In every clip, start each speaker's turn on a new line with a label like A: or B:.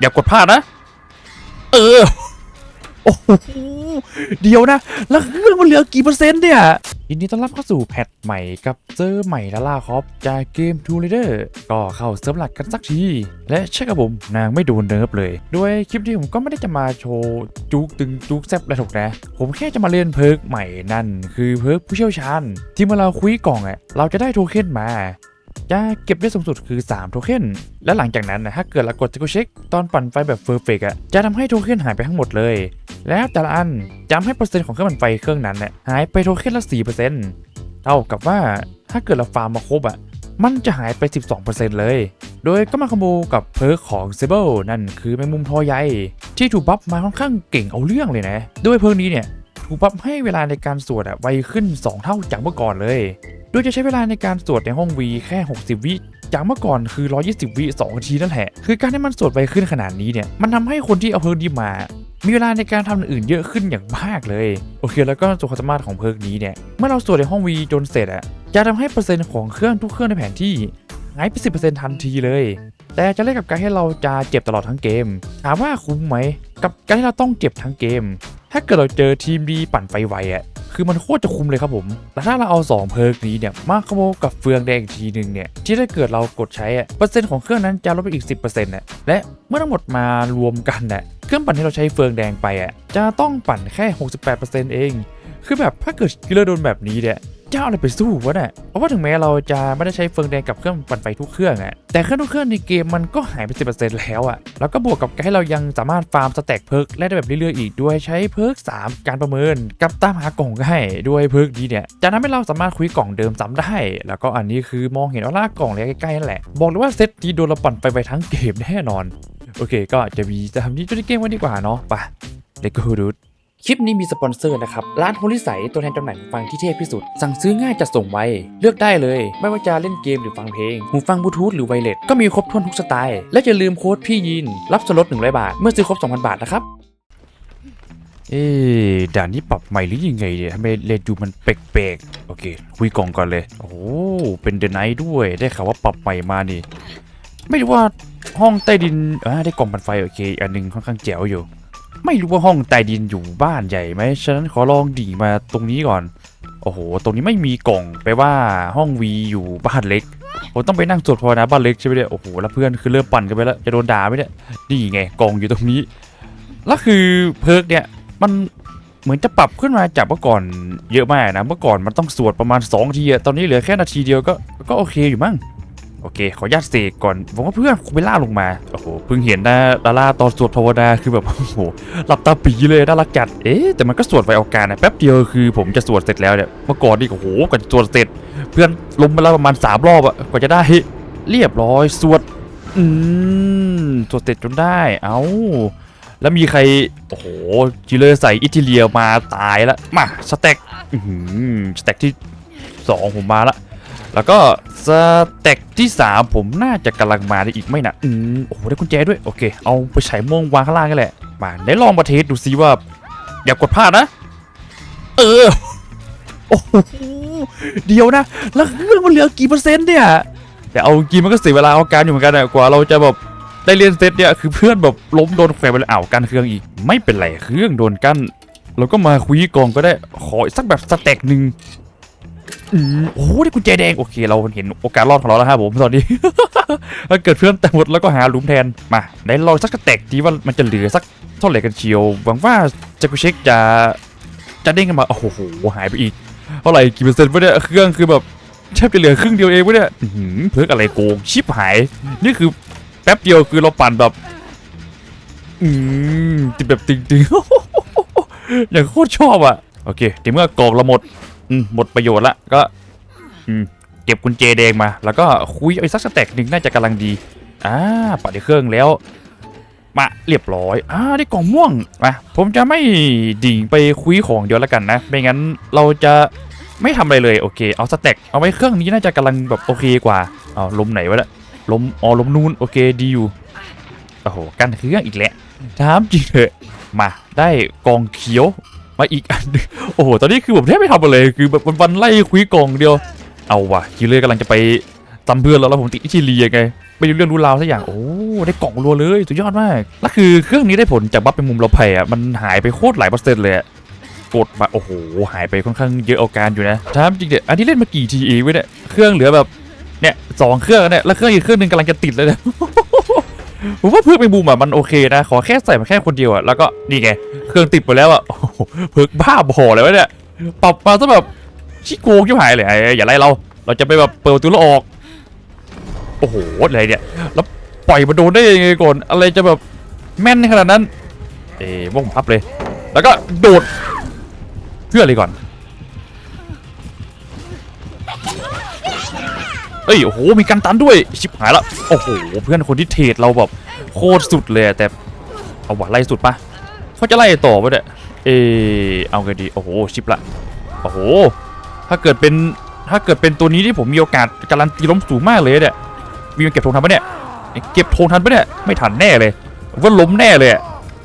A: อย่ากดพลาดนะ เออ โอ้โห เดียวนะ แล้วเครื่องมันเหลือกี่เปอร์เซ็นต์เนี่ย ยินดีต้อนรับเข้าสู่แพทใหม่กับเซอร์ใหม่ละล่าคอปจากเกม Two Leader ก็เข้าเซิร์ฟหลักกันสักที และใช่กับผมนางไม่โดนเนิร์ฟเลย โดยคลิปนี้ผมก็ไม่ได้จะมาโชว์จุกตึงจุกแซบอะถูกนะ ผมแค่จะมาเล่นเพิร์กใหม่นั่น คือเพิร์กผู้เชี่ยวชาญ ที่เมื่อเราคุยกล่องอะเราจะได้โทเค็นมา จะเก็บได้สูงสุดคือ 3 โทเค็น และหลังจากนั้นนะถ้าเกิดเรากดจะเช็คตอนปั่นไฟแบบเฟอร์เฟกอะจะทำให้โทเค็นหายไปทั้งหมดเลย แล้วแต่ละอันจำให้เปอร์เซ็นต์ของเครื่องปั่นไฟเครื่องนั้นเนี่ยหายไปโทเค็นละ4%เท่ากับว่าถ้าเกิดเราฟาร์มมาครบอะมันจะหายไป 12%เลย โดยก็มาคอมโบกับเพิร์กของเซเบิลนั่นคือแมงมุมทอใยที่ถูกบัฟมาค่อนข้างเก่งเอาเรื่องเลยนะ ด้วยเพิร์กนี้เนี่ยถูกบัฟให้เวลาในการสวดอะไวขึ้น 2 เท่าจากเมื่อก่อนเลย ดยจะใช้เวลาในการสวดในห้อง V แค่ 60 วิจากเมื่อก่อนคือ 120 วิ2นาทีนั่นแหละ คือการที่มันสวดไวขึ้นขนาดนี้เนี่ย มันทำให้คนที่เอาเพิร์กนี้มา มีเวลาในการทำอย่างอื่นเยอะขึ้นอย่างมากเลย โอเค แล้วก็ส่วนความสามารถของเพิร์กนี้เนี่ย เมื่อเราสวดในห้อง V จนเสร็จอะจะทำให้เปอร์เซ็นต์ของเครื่องทุกเครื่องในแผนที่หายไป 10%ทันทีเลย แต่จะเล่นกับการให้เราจะเจ็บตลอดทั้งเกม ถามว่าคุ้มไหม กับการที่เราต้องเจ็บทั้งเกม ถ้าเกิดเราเจอทีมดีปั่นไฟไวอะ คือมันโคตรจะคุ้มเลยครับผมแต่ถ้าเราเอา 2 เพิร์กนี้เนี่ยมาคโมกับเฟืองแดงอีกทีหนึ่งเนี่ยที่ถ้าเกิดเรากดใช้อะเปอร์เซ็นต์ของเครื่องนั้นจะลดไปอีก 10%น่ะและเมื่อทั้งหมดมารวมกันน่ะเครื่องปั่นที่เราใช้เฟืองแดงไปอะจะต้องปั่นแค่ 68%เอง คือแบบถ้าเกิดกิลเลอร์โดนแบบนี้เนี่ย จะเอาอะไรไปสู้วะเนี่ยเพราะว่าถึงแม้เราจะไม่ได้ใช้เฟืองแดงกับเครื่องปั่นไฟทุกเครื่องอะแต่เครื่องทุกเครื่องในเกมมันก็หายไป 10%แล้วอะแล้วก็บวกกับการให้เรายังสามารถฟาร์มสแต็กเพิร์กได้แบบเรื่อยๆอีกด้วยใช้เพิร์ก3 การประเมิน กับตามหากล่องให้ด้วยเพิร์กนี้เนี่ยจะทำให้เราสามารถคุยกล่องเดิมซ้ำได้ แล้วก็อันนี้คือมองเห็นออร่ากล่องเลยใกล้ๆนั่นแหละ บอกเลยว่าเซตนี้โดนเราปั่นไปไปทั้งเกมแน่นอน โอเค ก็จะมีจะทำนี้จุดเกมไว้ดีกว่าเนาะไปเลโก้ดู คลิปนี้มีสปอนเซอร์นะครับ ร้านโฮลิไสตัวแทนจำหน่ายหูฟังที่เทพที่สุด สั่งซื้อง่ายจัดส่งไว เลือกได้เลย ไม่ว่าจะเล่นเกมหรือฟังเพลง หูฟังบลูทูธหรือไวเลสก็มีครบถ้วนทุกสไตล์ และอย่าลืมโค้ดพี่ยิน รับส่วนลด100บาท เมื่อซื้อครบ 2,000 บาทนะครับ เอ๊ะด่านนี้ปรับใหม่หรือยังไงเนี่ยทำไมเลนจูมันแปลกๆ โอเค คุยกล่องก่อนเลย โอ้โหเป็นเดนไนท์ด้วย ได้ข่าวว่าปรับใหม่มานี่ ไม่รู้ว่าห้องใต้ดินอ่าได้กล่องปันไฟโอเค อันหนึงค่อนข้างแจ๋วอยู่ ไม่รู้ว่าห้องใต้ดินอยู่บ้านใหญ่ไหมฉะนั้นขอลองดิ่งมาตรงนี้ก่อน โอ้โห ตรงนี้ไม่มีกล่องแปลว่าห้องวีอยู่บ้านเล็กผมต้องไปนั่งสวดภาวนาบ้านเล็กใช่ไหมเนี่ยโอ้โหแล้วเพื่อนคือเริ่มปั่นกันไปแล้วจะโดนด่าไหมเนี่ยนี่ไงกล่องอยู่ตรงนี้แล้วคือเพิร์กเนี่ยมันเหมือนจะปรับขึ้นมาจากเมื่อก่อนเยอะมากนะเมื่อก่อนมันต้องสวดประมาณ2ทีอะตอนนี้เหลือแค่นาทีเดียวก็ก็โอเคอยู่มั้ง โอเค ขออนุญาตเสกก่อนผมว่าเพื่อนคงไปล่าลงมา โอ้โห เพิ่งเห็นนะดาราตอนสวดภาวนา คือแบบ โอ้โห หลับตาปีเลยน่ารักจัด เอ๊ะ แต่มันก็สวดไวเอาการนะ แป๊บเดียวคือผมจะสวดเสร็จแล้วเนี่ย เมื่อก่อนนี่โอ้โหกว่าจะสวดเสร็จ เพื่อนล้มไปแล้วประมาณสามรอบอะกว่าจะได้ เรียบร้อย สวด อืม สวดเสร็จจนได้ เอ้า แล้วมีใคร โอ้โห จิเลอร์ใส่อิตาเลียมาตายล้วมา สเต็ก อื้อหือสเต็กที่สองผมมาละ แล้วก็ สเต็กที่ 3 ผมน่าจะกำลังมาได้อีกไม่นะอืมโอ้โหได้กุญแจด้วย โอเค เอาไปใช้ม่วงวางข้างล่างกันแหละ มาได้ลองมาเทสดูซิว่า อย่ากดพลาดนะ เออ โอ้โหเดียวนะ แล้วเครื่องมันเหลือกี่เปอร์เซ็นต์เนี่ย แต่เอาจริงมันก็เสียเวลาเอาการอยู่เหมือนกันอะกว่าเราจะแบบได้เรียนเซตเนี่ยคือเพื่อนแบบล้มโดนแขวนไปเลยอ้าวกันเครื่องอีก ไม่เป็นไรเครื่องโดนกั้นเราก็มาคุยกองก็ได้ขอสักแบบสเต็กหนึ่ง อืมโอ้โหได้กุญแจแดงโอเค เราเห็นโอกาสรอดของเราแล้วครับผมตอนนี้ ถ้าเกิดเพื่อนแต่หมดแล้วก็หาหลุมแทนมาได้ลองสักกระแตกดีว่ามันจะเหลือสักเท่าไหร่กันเชียวหวังว่าจะกูเช็คจะจะเด้งกันมาโอ้โหหายไปอีกเท่าไหร่กี่เปอร์เซ็นต์วะเนี่ยเครื่องคือแบบแทบจะเหลือครึ่งเดียวเองวะเนี่ยเพิกอะไรโกงชิบหาย นี่คือแป๊บเดียวคือเราปั่นแบบ อืมติดแบบติงๆอย่างโคตรชอบอะโอเคในเมื่อกรอกเราหมด อืมหมดประโยชน์ละก็อืมเก็บกุญแจแดงมา แล้วก็คุยเอาอีกสักสเต็กหนึ่งน่าจะกำลังดีอ่าปัดในเครื่องแล้ว มาเรียบร้อยอ่าได้กล่องม่วงมาผมจะไม่ดิ่งไปคุยของเดียวแล้วกันนะไม่งั้นเราจะไม่ทำอะไรเลยโอเคเอาสเต็กเอาไว้เครื่องนี้น่าจะกำลังแบบโอเคกว่าเอาลมไหนวะเนี่ยลมอ๋อลมนูนโอเคดีอยู่โอ้โหกันเครื่องอีกแล้วถามจริงเถอะมาได้กองเขียว มาอีกอันหนึงโอ้โห ตอนนี้คือผมแทบไม่ทำอะไรคือแบบวันๆไล่คุยกล่องเดียว เอาวะคิวเลอร์กำลังจะไปซ้ำเพื่อนแล้วแล้วผมติดอิชิลียังไงไม่รู้เรื่องรู้ราวสักอย่าง โอ้ได้กล่องรัวเลยสุดยอดมาก แล้วคือเครื่องนี้ได้ผลจากบัฟเป็นมุมเราไผ่อะมันหายไปโคตรหลายเปอร์เซ็นต์เลยกดมาโอ้โหหายไปค่อนข้างเยอะเอาการอยู่นะถามจริงเด็ดอันนี้เล่นมากี่ทีเองวะเนี่ยเครื่องเหลือแบบเนี่ยสองเครื่องแล้วเนี่ยแล้วเครื่องอีกเครื่องหนึงกำลังจะติดเลยเนี่ย ผมว่าเพื่อเป็นมุมอะมันโอเคนะ ขอแค่ใส่มาแค่คนเดียวอะแล้วก็นี่ไงเครื่องติดไปแล้วอะเพิกบ้าบอเลยวะเนี่ยปรับมาซะแบบชี้โกงชิบหายเลยไอ้อย่าไล่เรา เราจะไปแบบเปิดประตูแล้วออก โอ้โหอะไรเนี่ยแล้วปล่อยมาโดนได้ยังไงก่อนอะไรจะแบบแม่นขนาดนั้น เอ๊ว่าผมพับเลย แล้วก็โดดเพื่ออะไรก่อน เอ้ยโอ้โหมีกันตันด้วยชิบหายละโอ้โหเพื่อนคนที่เทรดเราแบบโคตรสุดเลยแต่เอาวะไล่สุดปะเขาจะไล่ต่อปะเนี่ยเออเอาไงดีโอ้โหชิบละโอ้โหถ้าเกิดเป็นถ้าเกิดเป็นตัวนี้ที่ผมมีโอกาสการันตีล้มสูงมากเลยเนี่ยมีมันเก็บธงทันปะเนี่ยเก็บธงทันปะเนี่ยไม่ทันแน่เลยว่าล้มแน่เลย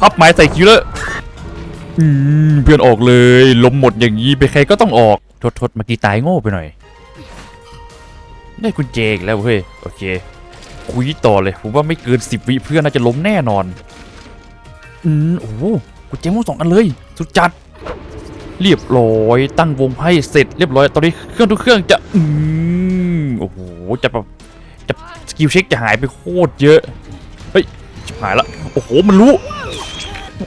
A: พับไม้ใส่คิวเลอร์อืมเพื่อนออกเลยล้มหมดอย่างนี้ไปใครก็ต้องออกทดทดเมื่อกี้ตายโง่ไปหน่อย ได้กุญแจอีกแล้วเฮ้ยโอเค คุยต่อเลยผมว่าไม่เกินสิบวิเพื่อนน่าจะล้มแน่นอน อืมโอ้โหกุญแจมุ่งสองอันเลย สุดจัด เรียบร้อยตั้งวงไพ่เสร็จเรียบร้อยตอนนี้เครื่องทุกเครื่องจะอืมโอ้โหจะแบบจะสกิลเช็คจะหายไปโคตรเยอะเฮ้ยชิบหายละโอ้โหมันรู้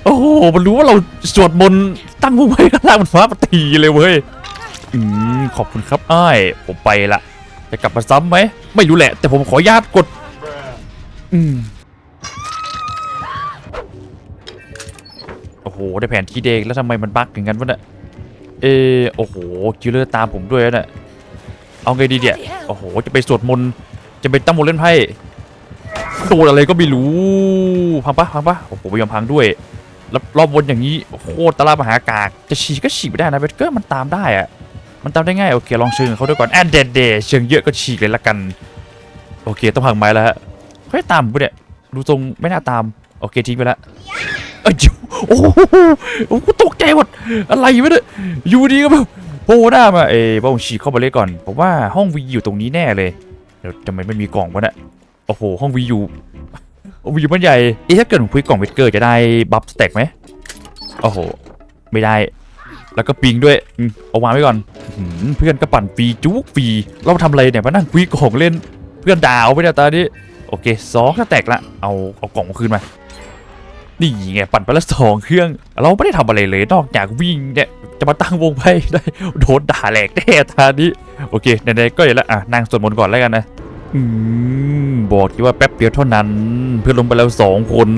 A: โอ้โห มันรู้ว่าเราสวดมนต์ตั้งวงไพ่ข้างล่างมันฟ้าปะตีเลยเว้ย อืม ขอบคุณครับ อ้าย ผมไปละ จะกลับมาซ้ำไหม ไม่รู้แหละ แต่ผมขออนุญาตกด อืม โอ้โห ได้แผนที่เด็กแล้วทำไมมันบั๊กอย่างนั้นวะเนี่ย เออโอ้โหคิลเลอร์ตามผมด้วยนะเนี่ยเอาไงดีเนี่ยโอ้โห จะไปสวดมนต์ จะไปตั้งโมเล่นไพ่โดนอะไรก็ไม่รู้ พังปะพังปะโอ้โหไม่ยอมพังด้วยแล้วรอบวนอย่างนี้โคตรตะลามหากากจะฉีกก็ฉีกไม่ได้นะเบสเกอร์มันตามได้อะ มันตามได้ง่ายโอเคลองเชิงเขาด้วยก่อนแอนเดดเดเชิงเยอะก็ฉีกเลยละกัน โอเคต้องพังไม้แล้วฮะเขาจะตามผมปเนี่ยดูทรงไม่น่าตามโอเคทิ้งไปล้วเอ้ยโอ้โหตกใจหมดอะไรวะเนี่ยอยู่ดีก็แบบโผล่หน้ามาเอ้บ้าผมฉีกเข้าไปเลยก่อนผมว่าห้องวีอยู่ตรงนี้แน่เลยเดี๋ยวทำไมไม่มีกล่องวะเนี่ยโอ้โหห้องวีอยู่วีอยู่มันใหญ่เอ๊ะถ้าเกิดผมคุยกล่องเวทเกอร์จะได้บัฟสแต็กไหมโอ้โหไม่ได้ แล้วก็ปิงด้วยอืมเอาวางไว้ก่อนอื้อหือเพื่อนก็ปั่นฟรีจุกฟรีเราทำอะไรเนี่ยมานั่งคุยกล่องเล่น เพื่อนดาวไปเนี่ยตอนนี้ โอเคสองสแตกละเอาเอากล่องคืนมา นี่ไงปั่นไปแล้วสองเครื่อง เราไม่ได้ทำอะไรเลยนอกจากวิ่งเนี่ยจะมาตั้งวงไพ่ได้โดนด่าแหลกแน่ทานี้ โอเคไหนๆก็อย่าละอะนางสวดมนต์ก่อนแล้วกันนะ อืมบอกที่ว่าแป๊บเดียวเท่านั้น เพื่อนลงไปแล้วสองคน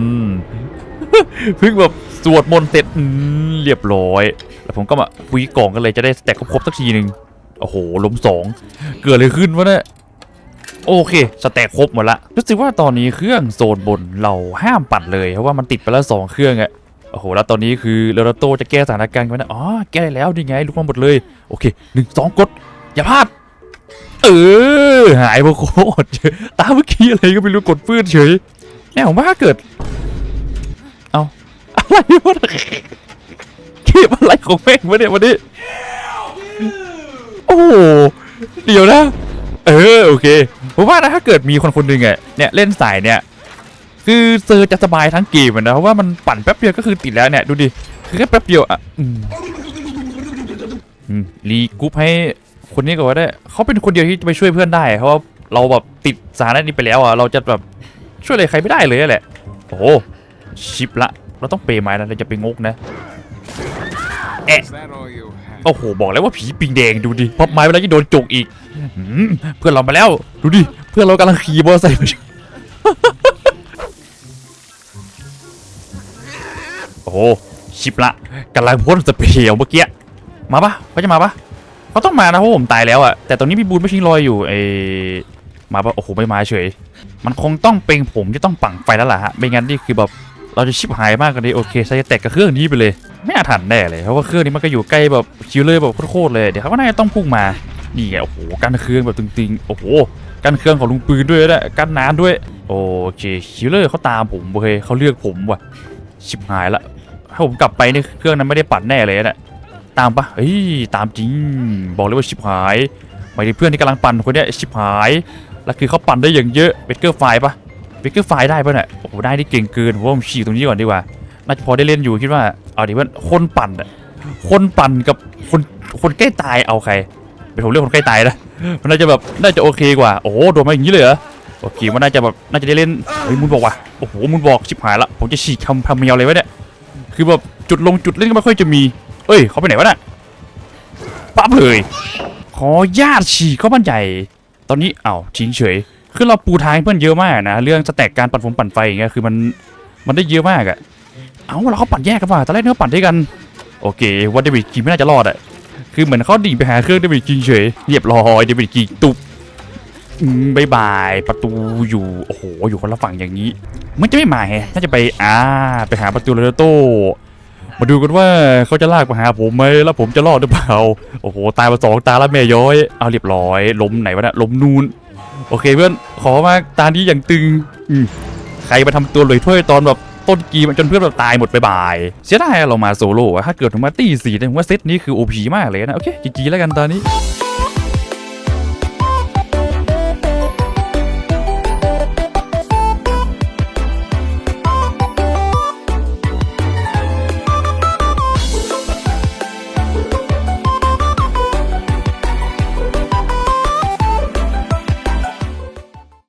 A: เพิ่งแบบสวดมนต์เสร็จเรียบร้อย แล้วผมก็มาคุยกล่องกันเลยจะได้แตกครบๆสักทีหนึ่งโอ้โหล้มสองเกิดอะไรขึ้นวะเนี่ยโอเคสแต็กครบหมดละรู้สึกว่าตอนนี้เครื่องโซนบนเราห้ามปัดเลยเพราะว่ามันติดไปแล้วสองเครื่องอะโอ้โหแล้วตอนนี้คือเลรโตจะแก้สถานการณ์กันนะอ๋อแก้ได้แล้วนี่ไงลุกมาหมดเลยโอเคหนึ่งสองกดอย่าพลาดเออหายไปโคตรเยตามเมื่อกี้อะไรก็ไม่รู้กดปื้นเฉยแม่ของบ้าเกิด อะไรวะเก็บอะไรของแม่งวะเนี่ยวันนี้ โอ้โหเดี๋ยวนะ เออโอเคผมว่านะถ้าเกิดมีคนคนหนึ่งอะเนี่ยเล่นสายเนี่ยคือเซอร์จะสบายทั้งเกมอะนะเพราะว่ามันปั่นแป๊บเดียวก็คือติดแล้วเนี่ยดูดิคือแค่แป๊บเดียวอะรีกรุ๊ปให้คนนี้ก่อนก็ได้เขาเป็นคนเดียวที่จะไปช่วยเพื่อนได้ เพราะว่าเราแบบติดสานะนี้ไปแล้วอะเราจะแบบช่วยอะไรใครไม่ได้เลยแหละ โอ้โหชิปละ เราต้องเปย์ไม้นะเราจะไปงกนะ
B: Is that all you have?
A: โอ้โหบอกแล้วว่าผีปิงแดงดูดิพับไม้ไปแล้วจะโดนจกอีกหืมเพื่อนเรามาแล้วดูดิเพื่อนเรากำลังขี่มอเตอร์ไซค์มาโอ้โหชิบละกำลังพ่นสเปรย์เมื่อกี้มาปะเขาจะมาปะเขาต้องมานะเพราะผมตายแล้วอะแต่ตอนนี้พี่บูนไม่ชิงรอยอยู่เออมาปะโอ้โหไม่มาเฉย มันคงต้องเป็นผมที่ต้องปั่งไฟแล้วล่ะฮะไม่งั้นนี่คือแบบ เราจะชิบหายมากกันเลยโอเคใช้แตกกับเครื่องนี้ไปเลยไม่อาถรรพ์แน่เลยเพราะว่าเครื่องนี้มันก็อยู่ใกล้แบบคิวเลอร์แบบโคตรเลยเดี๋ยวเขาก็น่าจะต้องพุ่งมานี่ไงโอ้โหกันเครื่องแบบตึงๆโอ้โหกันเครื่องของลุงปืนด้วยนะกันนานด้วยโอเคคิวเลอร์เขาตามผมโอเคเขาเลือกผมว่ะชิบหายละถ้าผมกลับไปนี่เครื่องนั้นไม่ได้ปัดแน่เลยนะตามปะเฮ้ยตามจริง บอกเลยว่าชิบหายไม่ได้เพื่อนที่กำลังปั่นคนนี้ชิบหายแล้วคือเขาปั่นได้อย่างเยอะเบเกอร์ไฟปะ เบเกอร์ไฟได้ปะเนี่ยโอ้โหได้ที่เก่งเกินผมว่าผมฉีกตรงนี้ก่อนดีกว่าน่าจะพอได้เล่นอยู่คิดว่าเอาดิว่าคนปั่นอะคนปั่นกับคนคนใกล้ตายเอาใครเป็นผมเลือกคนใกล้ตายนะมันน่าจะแบบน่าจะโอเคกว่าโอ้โหโดนมาอย่างนี้เลยเหรอโอเคมันน่าจะแบบน่าจะได้เล่นเฮ้ยมุนบอกว่ะโอ้โหมุนบอกชิบหายละผมจะฉีกคำพาเมียวเลยวะเนี่ยคือแบบจุดลงจุดเล่นก็ไม่ค่อยจะมี เอ้ยเขาไปไหนวะน่ะปั๊บเลย ขอญาตฉีกเข้าบ้านใหญ่ ตอนนี้เอ้าวทิ้งเฉย คือเราปูทางเพื่อนเยอะมากนะเรื่องสแต็กการปั่นฟงปั่นไฟอย่างเงี้ยคือมันมันได้เยอะมากอะเอ้าเราเขาปั่นแยกกันว่ะตอนแรกเนื้อปั่นด้วยกันโอเคว่าเดวิดกิงไม่น่าจะรอดอะคือเหมือนเขาดิ่งไปหาเครื่องเดวิดกิงเฉยเรียบร้อยเดวิดกิงตุบบายบายประตูอยู่โอ้โหอยู่คนละฝั่งอย่างนี้มันจะไม่มาแฮะน่าจะไปอ่าไปหาประตูโรโต้มาดูกันว่าเขาจะลากมาหาผมไหมแล้วผมจะรอดหรือเปล่าโอ้โหตายมาสองตาแล้วแม่ย้อยเอาเรียบร้อยล้มไหนวะเนะล้มนูน โอเคเพื่อนขอมากตานี้อย่างตึงอืมใครมาทำตัวเลยถ้วยตอนแบบต้นกีมันจนเพื่อนแบบตายหมดไปบ่าย เสียดายเรามาโซโล่อะถ้าเกิดถึงมาตีสี่เนี่ยผมว่าเซตนี้คือโอพีมากเลยนะ โอเคจีจีแล้วกันตอนนี้